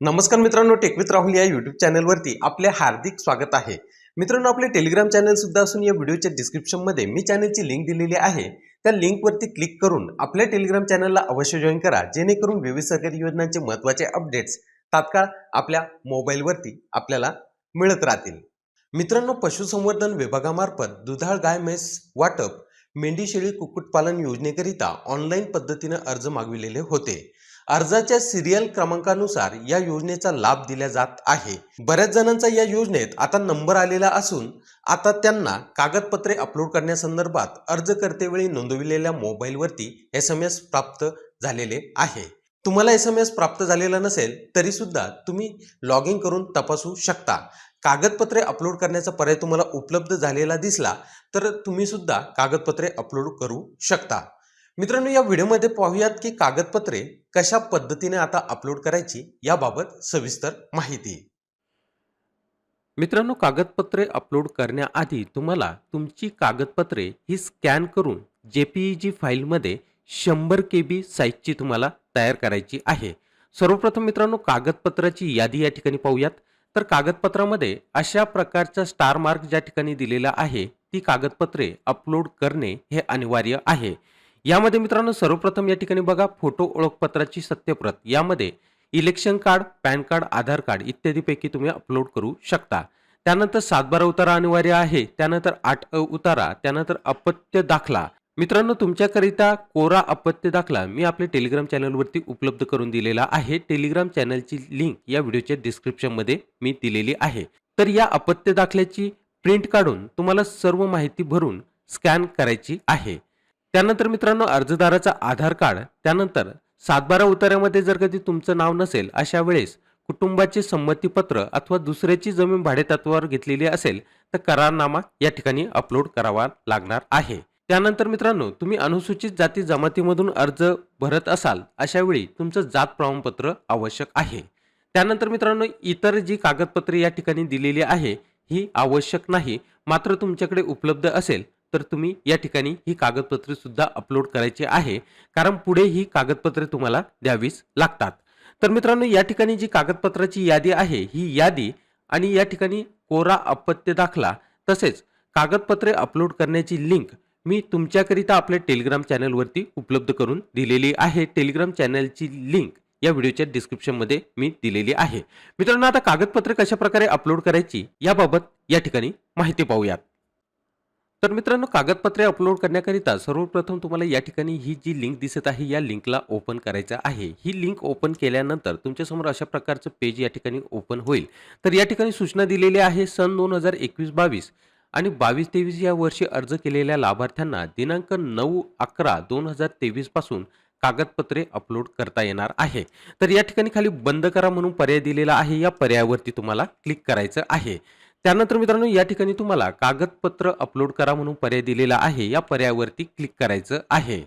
नमस्कार मित्रांनो टेकवित राहुल या युट्यूब चॅनलवरती आपले हार्दिक स्वागत आहे. मित्रांनो आपले टेलिग्राम चॅनल सुद्धा असून या व्हिडिओच्या डिस्क्रिप्शनमध्ये मी चॅनलची लिंक दिलेली आहे. त्या लिंकवरती क्लिक करून आपल्या टेलिग्राम चॅनलला अवश्य जॉईन करा जेणेकरून विविध सरकारी योजनांचे महत्त्वाचे अपडेट्स तात्काळ आपल्या मोबाईलवरती आपल्याला मिळत राहतील. मित्रांनो पशुसंवर्धन विभागामार्फत दुधाळ गाय म्हैस वाटप मेंढी शेळी कुक्कुटपालन योजनेकरिता ऑनलाईन पद्धतीने अर्ज मागविलेले होते. अर्जाच्या सिरियल क्रमांकानुसार या योजनेचा लाभ दिला जात आहे. बऱ्याच जणांचा या योजनेत आता नंबर आलेला असून आता त्यांना कागदपत्रे अपलोड करण्यासंदर्भात अर्ज करतेवेळी नोंदविलेल्या मोबाईलवरती एस एम एस प्राप्त झालेले आहे. तुम्हाला एस एम एस प्राप्त झालेला नसेल तरी सुद्धा तुम्ही लॉग इन करून तपासू शकता. कागदपत्रे अपलोड करण्याचा पर्याय तुम्हाला उपलब्ध झालेला दिसला तर तुम्ही सुद्धा कागदपत्रे अपलोड करू शकता. मित्रांनो या व्हिडिओमध्ये पाहूयात की कागदपत्रे कशा पद्धतीने आता अपलोड करायची याबाबत सविस्तर माहिती. मित्रांनो कागदपत्रे अपलोड करण्याआधी तुम्हाला तुमची कागदपत्रे ही स्कॅन करून जे पी ई जी फाईलमध्ये शंभर के बी साईजची तुम्हाला तयार करायची आहे. सर्वप्रथम मित्रांनो कागदपत्राची यादी या ठिकाणी पाहूयात. तर कागदपत्रामध्ये अशा प्रकारचा स्टार मार्क ज्या ठिकाणी दिलेला आहे ती कागदपत्रे अपलोड करणे हे अनिवार्य आहे. यामध्ये मित्रांनो सर्वप्रथम या ठिकाणी बघा फोटो ओळखपत्राची सत्यप्रत. यामध्ये election card PAN card Aadhaar card इत्यादीपैकी तुम्ही अपलोड करू शकता. त्यानंतर सातबारा उतारा अनिवार्य आहे त्यानंतर आठ अ उतारा त्यानंतर अपत्य दाखला. मित्रांनो तुमच्याकरिता कोरा अपत्य दाखला मी आपल्या टेलिग्राम चॅनलवरती उपलब्ध करून दिलेला आहे. टेलिग्राम चॅनलची लिंक या व्हिडिओच्या डिस्क्रिप्शनमध्ये मी दिलेली आहे. तर या अपत्य दाखल्याची प्रिंट काढून तुम्हाला सर्व माहिती भरून स्कॅन करायची आहे. त्यानंतर मित्रांनो अर्जदाराचा आधार कार्ड त्यानंतर सातबारा उतार्यामध्ये जर कधी तुमचं नाव नसेल अशा वेळेस कुटुंबाचे संमतीपत्र अथवा दुसऱ्याची जमीन भाडेतत्वावर घेतलेली असेल तर करारनामा या ठिकाणी अपलोड करावा लागणार आहे. त्यानंतर मित्रांनो तुम्ही अनुसूचित जाती जमातीमधून अर्ज भरत असाल अशा वेळी तुमचं जात प्रमाणपत्र आवश्यक आहे. त्यानंतर मित्रांनो इतर जी कागदपत्रे या ठिकाणी दिलेली आहे ही आवश्यक नाही मात्र तुमच्याकडे उपलब्ध असेल तर तुम्ही या ठिकाणी ही कागदपत्रे सुद्धा अपलोड करायची आहे. कारण पुढे ही कागदपत्रे तुम्हाला द्यावीच लागतात. तर मित्रांनो या ठिकाणी जी कागदपत्राची यादी आहे ही यादी आणि या ठिकाणी कोरा अपत्य दाखला तसेच कागदपत्रे अपलोड करण्याची लिंक मी तुमच्याकरिता आपल्या टेलिग्राम चॅनलवरती उपलब्ध करून दिलेली आहे. टेलिग्राम चॅनलची लिंक या व्हिडिओच्या डिस्क्रिप्शनमध्ये मी दिलेली आहे. मित्रांनो आता कागदपत्रे कशा प्रकारे अपलोड करायची याबाबत या ठिकाणी माहिती पाहूयात. तर मित्रांनो कागदपत्रे अपलोड करण्याकरिता सर्वप्रथम तुम्हाला या ठिकाणी ही जी लिंक दिसत आहे या लिंकला ओपन करायचं आहे. ही लिंक ओपन केल्यानंतर तुमच्यासमोर अशा प्रकारचं पेज या ठिकाणी ओपन होईल. तर या ठिकाणी सूचना दिलेली आहे सन दोन हजार एकवीस बावीस आणि बावीस तेवीस या वर्षी अर्ज केलेल्या लाभार्थ्यांना दिनांक नऊ अकरा दोन हजार तेवीसपासून कागदपत्रे अपलोड करता येणार आहे. तर या ठिकाणी खाली बंद करा म्हणून पर्याय दिलेला आहे. या पर्यायावरती तुम्हाला क्लिक करायचं आहे. त्यानंतर मित्रांनो या ठिकाणी तुम्हाला कागदपत्र अपलोड करा म्हणून पर्याय दिलेला आहे. या पर्यायावरती क्लिक करायचं आहे.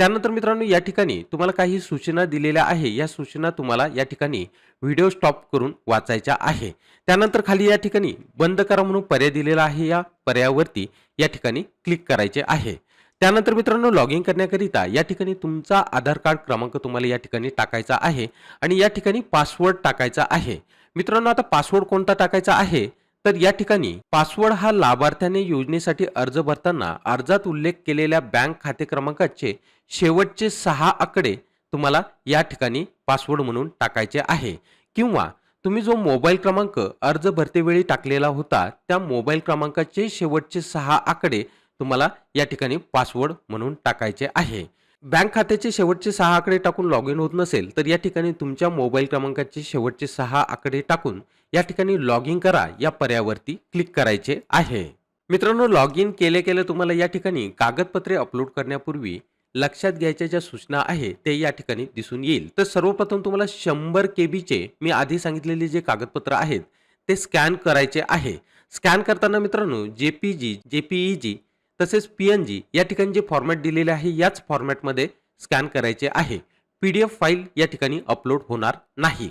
त्यानंतर मित्रांनो या ठिकाणी तुम्हाला काही सूचना दिलेल्या आहे. या सूचना तुम्हाला या ठिकाणी व्हिडिओ स्टॉप करून वाचायच्या आहे. त्यानंतर खाली या ठिकाणी बंद करा म्हणून पर्याय दिलेला आहे. या पर्यायावरती या ठिकाणी क्लिक करायचे आहे. त्यानंतर मित्रांनो लॉग इन करण्याकरिता या ठिकाणी तुमचा आधार कार्ड क्रमांक तुम्हाला या ठिकाणी टाकायचा आहे आणि या ठिकाणी पासवर्ड टाकायचा आहे. मित्रांनो आता पासवर्ड कोणता टाकायचा आहे? तर या ठिकाणी पासवर्ड हा लाभार्थ्याने योजनेसाठी अर्ज भरताना अर्जात उल्लेख केलेल्या बँक खाते क्रमांकाचे शेवटचे सहा आकडे तुम्हाला या ठिकाणी पासवर्ड म्हणून टाकायचे आहे. किंवा तुम्ही जो मोबाईल क्रमांक अर्ज भरतेवेळी टाकलेला होता त्या मोबाईल क्रमांकाचे शेवटचे सहा आकडे तुम्हाला या ठिकाणी पासवर्ड म्हणून टाकायचे आहे. बँक खात्याचे शेवटचे सहा आकडे टाकून लॉग इन होत नसेल तर या ठिकाणी तुमच्या मोबाईल क्रमांकाचे शेवटचे सहा आकडे टाकून या ठिकाणी लॉग इन करा या पर्यावरती क्लिक करायचे आहे. मित्रांनो लॉग इन केले केले तुम्हाला या ठिकाणी कागदपत्रे अपलोड करण्यापूर्वी लक्षात घ्यायच्या ज्या सूचना आहे ते या ठिकाणी दिसून येईल. तर सर्वप्रथम तुम्हाला शंभर के बीचे मी आधी सांगितलेले जे कागदपत्र आहेत ते स्कॅन करायचे आहे. स्कॅन करताना मित्रांनो J P G J P E जी तसेच पी एन जी या ठिकाणी जे फॉर्मॅट दिलेले आहे याच फॉर्मॅटमध्ये स्कॅन करायचे आहे. पी डी एफ फाईल या ठिकाणी अपलोड होणार नाही.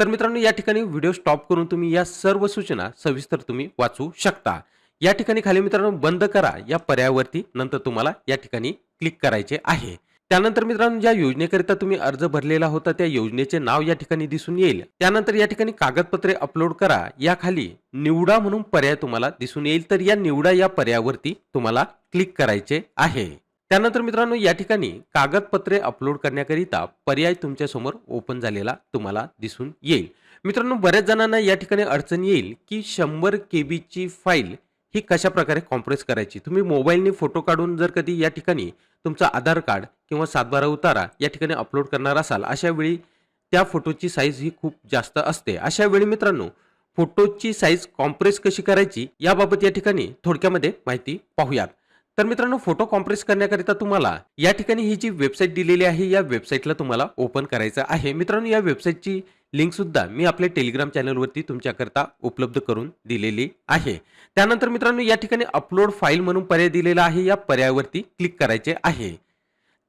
तर मित्रांनो या ठिकाणी व्हिडिओ स्टॉप करून तुम्ही या सर्व सूचना सविस्तर तुम्ही वाचू शकता. या ठिकाणी खाली मित्रांनो बंद करा. या पर्यायावरती नंतर तुम्हाला या ठिकाणी क्लिक करायचे आहे. त्यानंतर मित्रांनो ज्या योजनेकरिता तुम्ही अर्ज भरलेला होता त्या योजनेचे नाव या ठिकाणी दिसून येईल. त्यानंतर या ठिकाणी कागदपत्रे अपलोड करा. या खाली निवडा म्हणून पर्याय तुम्हाला दिसून येईल. तर या निवडा या पर्यायावरती तुम्हाला क्लिक करायचे आहे. त्यानंतर मित्रांनो या ठिकाणी कागदपत्रे अपलोड करण्याकरिता पर्याय तुमच्यासमोर ओपन झालेला तुम्हाला दिसून येईल. मित्रांनो बऱ्याच जणांना या ठिकाणी अडचण येईल की शंभर के बीची फाईल ही कशा प्रकारे कॉम्प्रेस करायची? तुम्ही मोबाईलने फोटो काढून जर कधी या ठिकाणी तुमचं आधार कार्ड किंवा सातबारा उतारा या ठिकाणी अपलोड करणार असाल अशा वेळी त्या फोटोची साईज ही खूप जास्त असते. अशा वेळी मित्रांनो फोटोची साईज कॉम्प्रेस कशी करायची याबाबत या ठिकाणी थोडक्यामध्ये माहिती पाहूयात. तर मित्रांनो फोटो कॉम्प्रेस करण्याकरिता तुम्हाला या ठिकाणी ही जी वेबसाईट दिलेली आहे या वेबसाईटला तुम्हाला ओपन करायचं आहे. मित्रांनो या वेबसाईटची लिंक सुद्धा मी आपल्या टेलिग्राम चॅनलवरती तुमच्याकरता उपलब्ध करून दिलेली आहे. त्यानंतर मित्रांनो या ठिकाणी अपलोड फाईल म्हणून पर्याय दिलेला आहे. या पर्यायावरती क्लिक करायचे आहे.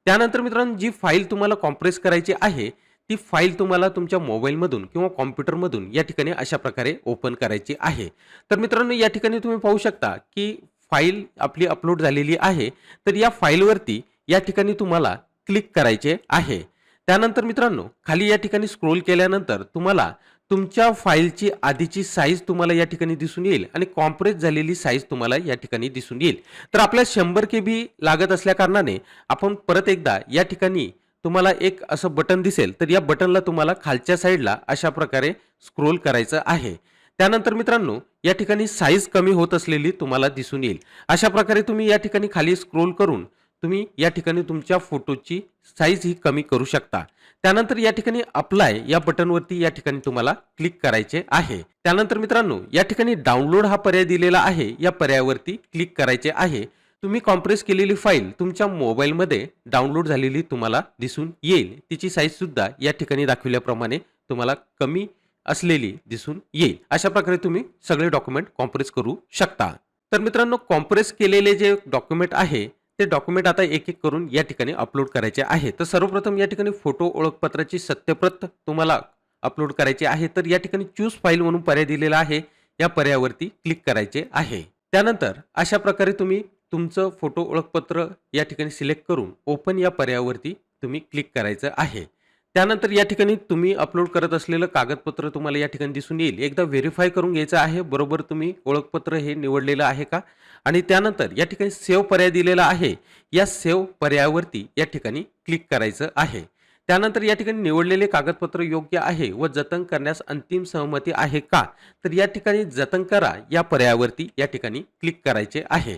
त्यानंतर मित्रांनो जी फाईल तुम्हाला कॉम्प्रेस करायची आहे ती फाईल तुम्हाला तुमच्या मोबाईलमधून किंवा कॉम्प्युटरमधून या ठिकाणी अशा प्रकारे ओपन करायची आहे. तर मित्रांनो या ठिकाणी तुम्ही पाहू शकता की फाईल आपली अपलोड झालेली आहे. तर या फाईलवरती या ठिकाणी तुम्हाला क्लिक करायचे आहे. त्यानंतर मित्रांनो खाली या ठिकाणी स्क्रोल केल्यानंतर तुम्हाला तुमच्या फाईलची आधीची साईज तुम्हाला या ठिकाणी दिसून येईल आणि कॉम्प्रेस झालेली साईज तुम्हाला या ठिकाणी दिसून येईल. तर आपल्या शंभर के बी लागत असल्याकारणाने आपण परत एकदा या ठिकाणी तुम्हाला एक असं बटन दिसेल तर या बटनला तुम्हाला खालच्या साईडला अशा प्रकारे स्क्रोल करायचं आहे. त्यानंतर मित्रांनो या ठिकाणी साईज कमी होत असलेली तुम्हाला दिसून येईल. अशा प्रकारे तुम्ही या ठिकाणी खाली स्क्रोल करून तुम्ही या ठिकाणी तुमच्या फोटोची साईज ही कमी करू शकता. त्यानंतर या ठिकाणी अप्लाय या बटनवरती या ठिकाणी तुम्हाला क्लिक करायचे आहे. त्यानंतर मित्रांनो या ठिकाणी डाउनलोड हा पर्याय दिलेला आहे. या पर्यायावरती क्लिक करायचे आहे. तुम्ही कॉम्प्रेस केलेली फाईल तुमच्या मोबाईलमध्ये डाउनलोड झालेली तुम्हाला दिसून येईल. तिची साईजसुद्धा या ठिकाणी दाखविल्याप्रमाणे तुम्हाला कमी असलेली दिसून येईल. अशा प्रकारे तुम्ही सगळे डॉक्युमेंट कॉम्प्रेस करू शकता. तर मित्रांनो कॉम्प्रेस केलेले जे डॉक्युमेंट आहे ते डॉक्युमेंट आता एक एक करून या ठिकाणी अपलोड करायचे आहे. तर सर्वप्रथम या ठिकाणी फोटो ओळखपत्राची सत्यप्रत तुम्हाला अपलोड करायची आहे. तर या ठिकाणी चूज फाईल म्हणून पर्याय दिलेला आहे. या पर्यायावरती क्लिक करायचे आहे. त्यानंतर अशा प्रकारे तुम्ही तुमचं फोटो ओळखपत्र या ठिकाणी सिलेक्ट करून ओपन या पर्यायावरती तुम्ही क्लिक करायचं आहे. त्यानंतर या ठिकाणी तुम्ही अपलोड करत असलेलं कागदपत्र तुम्हाला या ठिकाणी दिसून येईल. एकदा व्हेरीफाय करून घ्यायचं आहे बरोबर तुम्ही ओळखपत्र हे निवडलेलं आहे का? आणि त्यानंतर या ठिकाणी सेव्ह पर्याय दिलेला आहे. या सेव्ह पर्यायावरती या ठिकाणी क्लिक करायचं आहे. त्यानंतर या ठिकाणी निवडलेले कागदपत्र योग्य आहे व जतन करण्यास अंतिम सहमती आहे का? तर या ठिकाणी जतन करा. या पर्यायावरती या ठिकाणी क्लिक करायचे आहे.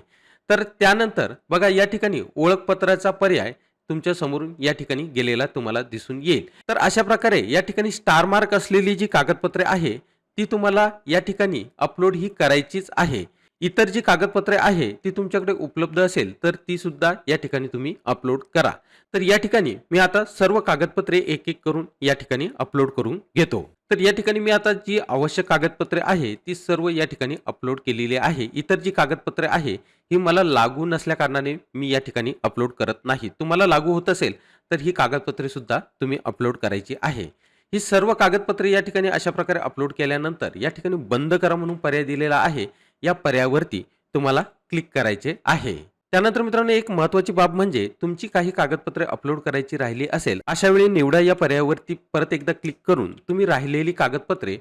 तर त्यानंतर बघा या ठिकाणी ओळखपत्राचा पर्याय तुमच्या समोरून या ठिकाणी गेलेला तुम्हाला दिसून येईल. तर अशा प्रकारे या ठिकाणी स्टार मार्क असलेली जी कागदपत्रे आहे ती तुम्हाला या ठिकाणी अपलोड ही करायचीच आहे. इतर जी कागदपत्रे आहे ती तुमच्याकडे उपलब्ध असेल तर ती सुद्धा या ठिकाणी तुम्ही अपलोड करा. तर या ठिकाणी मी आता सर्व कागदपत्रे एक एक करून या ठिकाणी अपलोड करून घेतो. तर या ठिकाणी मी आता जी आवश्यक कागदपत्रे आहे ती सर्व या ठिकाणी अपलोड केलेली आहे. इतर जी कागदपत्रे आहे ही मला लागू नसल्या कारणाने मी या ठिकाणी अपलोड करत नाही. तुम्हाला लागू होत असेल तर ही कागदपत्रे सुद्धा तुम्ही अपलोड करायची आहे. ही सर्व कागदपत्रे या ठिकाणी अशा प्रकारे अपलोड केल्यानंतर या ठिकाणी बंद करा म्हणून पर्याय दिलेला आहे. या पर्यायावरती तुम्हाला क्लिक करायचे आहे. त्यानंतर मित्रांनो एक महत्वाची बाब म्हणजे तुमची काही कागदपत्रे अपलोड करायची राहिली असेल अशा वेळी निवडा या पर्यायावरती परत एकदा क्लिक करून तुम्ही राहिलेली कागदपत्रे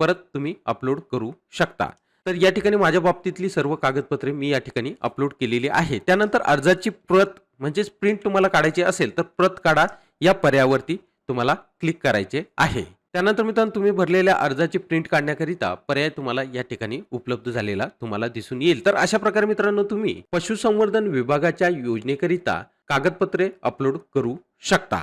परत तुम्ही अपलोड करू शकता. तर या ठिकाणी माझ्या बाबतीतली सर्व कागदपत्रे मी या ठिकाणी अपलोड केलेली आहे. त्यानंतर अर्जाची प्रत म्हणजेच प्रिंट तुम्हाला काढायची असेल तर प्रत काढा या पर्यायावरती तुम्हाला क्लिक करायचे आहे. त्यानंतर मित्रांनो तुम्ही भरलेल्या अर्जाची प्रिंट काढण्याकरिता पर्याय तुम्हाला या ठिकाणी उपलब्ध झालेला तुम्हाला दिसून येईल. तर अशा प्रकारे मित्रांनो तुम्ही पशुसंवर्धन विभागाच्या योजनेकरिता कागदपत्रे अपलोड करू शकता.